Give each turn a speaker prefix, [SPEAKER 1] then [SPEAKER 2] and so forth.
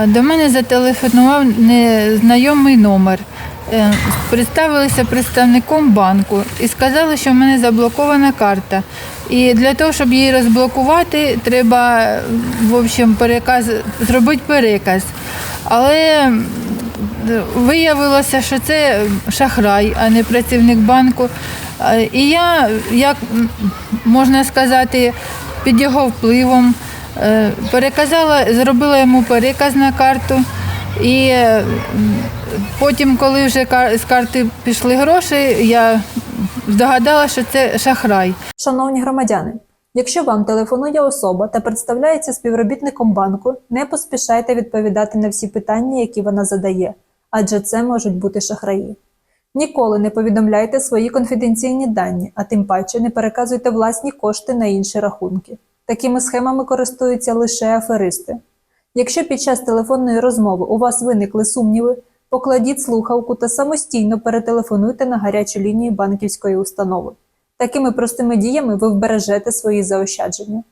[SPEAKER 1] Е, До мене зателефонував незнайомий номер. Е, Представилися представником банку і сказали, що в мене заблокована карта. І для того, щоб її розблокувати, треба в общем, переказ, зробити переказ. Але виявилося, що це шахрай, а не працівник банку. Е, І я, як можна сказати, під його впливом переказала, зробила йому переказ на карту. І е, потім, коли вже з карти пішли гроші, я здогадала, що це шахрай.
[SPEAKER 2] Шановні громадяни, якщо вам телефонує особа та представляється співробітником банку, не поспішайте відповідати на всі питання, які вона задає, адже це можуть бути шахраї. Ніколи не повідомляйте свої конфіденційні дані, а тим паче не переказуйте власні кошти на інші рахунки. Такими схемами користуються лише аферисти. Якщо під час телефонної розмови у вас виникли сумніви, покладіть слухавку та самостійно перетелефонуйте на гарячу лінію банківської установи. Такими простими діями ви вбережете свої заощадження.